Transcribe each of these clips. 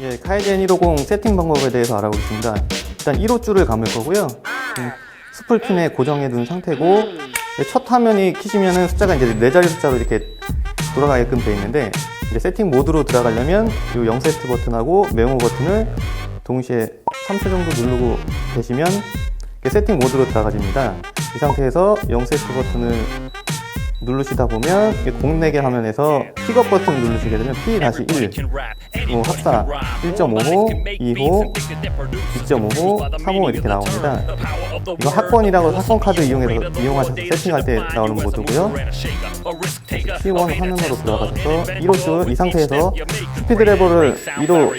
예, 카이젠 150 세팅 방법에 대해서 알아보겠습니다. 일단 1호 줄을 감을 거고요. 음, 스플 핀에 고정해 둔 상태고 예, 첫 화면이 키시면은 숫자가 이제 네 자리 숫자로 이렇게 돌아가게끔 되어 있는데 이제 세팅 모드로 들어가려면 이 0세트 버튼하고 메모 버튼을 동시에 3초 정도 누르고 계시면 세팅 모드로 들어가집니다. 이 상태에서 0세트 버튼을 누르시다 보면 공내개 화면에서 픽업 버튼 누르시게 되면 P 다시 1, 뭐 합사 1.55, 2호, 2.55, 3호 이렇게 나옵니다. 이거 학번이라고 학번 카드 이용해서 이용하셔서 세팅할 때 나오는 모드고요. P1 화면으로 들어가셔서 1호 줄 이 상태에서 스피드 레버를 2로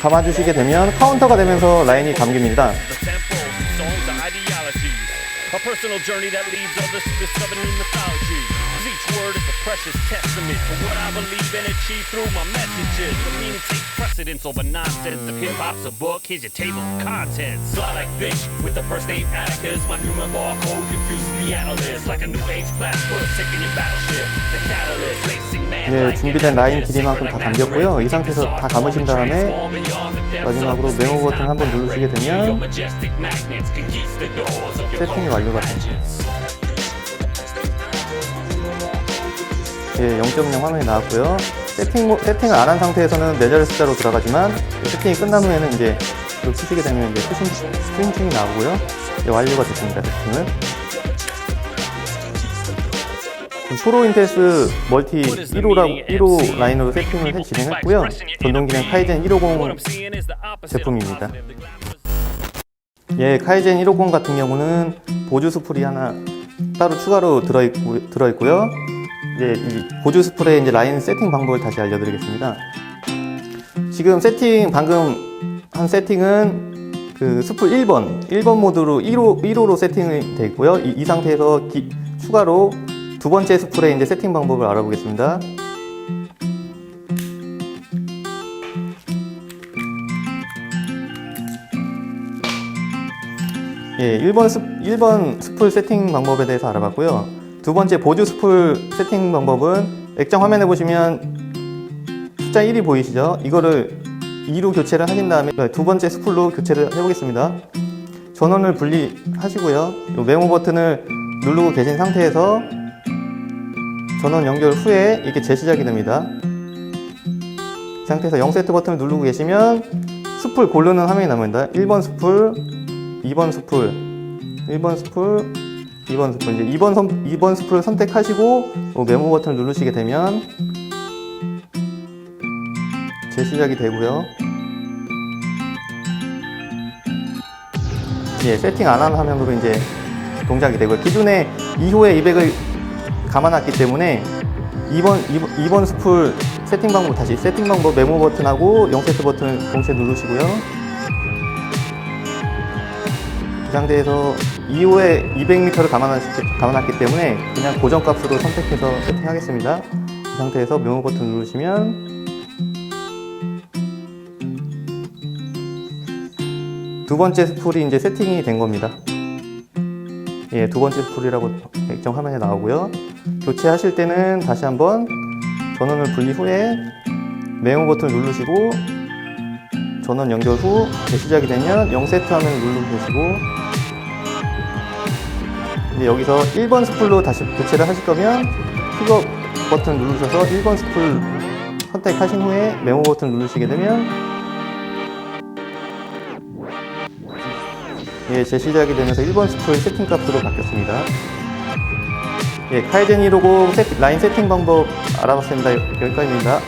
감아주시게 되면 카운터가 되면서 라인이 감깁니다. Personal journey that leads others to discover new mythology. 'Cause each word is a precious testament to what I believe and achieve through my messages. The meaning takes precedence over nonsense. If hip hop's a book, here's your table of contents. Fly like fish with the first name Atticus. My human barcode confuses the analyst like a new age sick in your battleship. The catalyst, racing man. 네, like 준비된 라인 길이만큼 다 감겼고요. 이 상태에서 다 감으신 다음에 마지막으로 메모 버튼 한번 누르시게 되면 세팅이 완료가 됩니다. 예, 0.0 화면이 나왔고요. 세팅, 모- 세팅을 안 한 상태에서는 네 자리 숫자로 들어가지만 세팅이 끝난 후에는 이제 이거 푸시게 되면 이제 푸신, 스윙칭이 나오고요. 예, 완료가 됐습니다. 세팅은. 프로 인테스 멀티 1호라, 1호 라인으로 세팅을 해 진행했고요. 전동 기능 카이젠 150 제품입니다. 예, 카이젠 150 같은 경우는 보조 스풀이 하나 따로 추가로 들어있고, 들어있고요. 이제 이 보조 스풀의 이제 라인 세팅 방법을 다시 알려드리겠습니다. 지금 세팅, 방금 한 세팅은 그 스풀 1번, 1번 모드로 1호, 1호로 세팅이 되어 있고요. 이, 이 상태에서 기- 추가로 두 번째 스풀의 이제 세팅 방법을 알아보겠습니다. 예, 1번, 스, 1번 스풀 세팅 방법에 대해서 알아봤고요. 두 번째 보조 스풀 세팅 방법은 액정 화면에 보시면 숫자 1이 보이시죠? 이거를 2로 교체를 하신 다음에 두 번째 스풀로 교체를 해보겠습니다. 전원을 분리하시고요. 이 메모 버튼을 누르고 계신 상태에서 전원 연결 후에 이렇게 재시작이 됩니다. 이 상태에서 0세트 버튼을 누르고 계시면 스풀 고르는 화면이 나옵니다. 1번 스풀, 2번 스풀, 1번 스풀, 2번 스풀. 이제 2번, 선, 2번 스풀을 선택하시고 요 메모 버튼을 누르시게 되면 재시작이 되고요. 예, 세팅 안 한 화면으로 이제 동작이 되고요. 기존에 2호에 200을 감아놨기 때문에 2번, 2번, 2번 스풀 세팅 방법 다시 세팅 방법 메모 버튼하고 0세트 버튼을 동시에 누르시고요. 이 상태에서 2호에 200m를 감아놨기 때문에 그냥 고정값으로 선택해서 세팅하겠습니다. 이 상태에서 메모 버튼 누르시면 두 번째 스풀이 이제 세팅이 된 겁니다. 예, 두 번째 스풀이라고 액정 화면에 나오고요. 교체하실 때는 다시 한번 전원을 분리 후에 메모 버튼을 누르시고 전원 연결 후 재시작이 되면 0세트 화면을 누르고 계시고 이제 여기서 1번 스풀로 다시 교체를 하실 거면 픽업 버튼 누르셔서 1번 스풀 선택하신 후에 메모 버튼 누르시게 되면 예, 재시작이 되면서 1번 스풀 세팅 값으로 바뀌었습니다. 예, 카이젠 150 세팅, 라인 세팅 방법 알아봤습니다. 여기까지입니다.